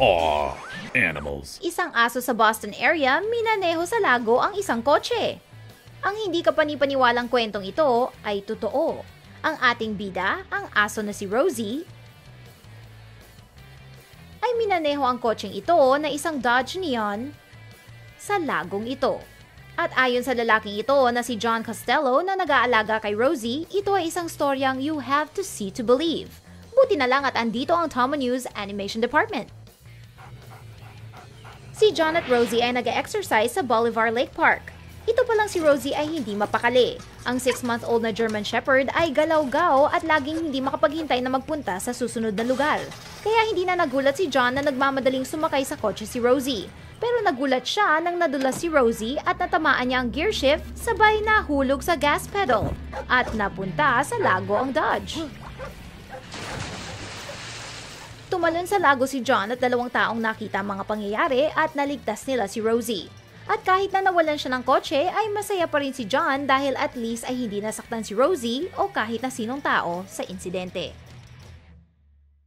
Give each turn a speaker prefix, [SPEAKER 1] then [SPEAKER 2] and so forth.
[SPEAKER 1] Aw, animals.
[SPEAKER 2] Isang aso sa Boston area minaneho sa lago ang isang kotse. Ang hindi kapanipaniwalang kwentong ito ay totoo. Ang ating bida, ang aso na si Rosie, ay minaneho ang kotseng ito na isang Dodge Neon sa lagong ito. At ayon sa lalaking ito na si John Costello na nag-aalaga kay Rosie, ito ay isang storyang you have to see to believe. Buti na lang at andito ang Tomo News Animation Department. Si John at Rosie ay nag-exercise sa Bolivar Lake Park. Ito pa lang si Rosie ay hindi mapakali. Ang 6-month-old na German Shepherd ay galaw-gaw at laging hindi makapaghintay na magpunta sa susunod na lugar. Kaya hindi na nagulat si John na nagmamadaling sumakay sa kotse si Rosie. Pero nagulat siya nang nadulas si Rosie at natamaan niya ang gear shift sabay nahulog sa gas pedal at napunta sa lago ang Dodge. Tumalon sa lago si John at dalawang taong nakita mga pangyayari at naligtas nila si Rosie. At kahit na nawalan siya ng kotse, ay masaya pa rin si John dahil at least ay hindi nasaktan si Rosie o kahit na sinong tao sa insidente.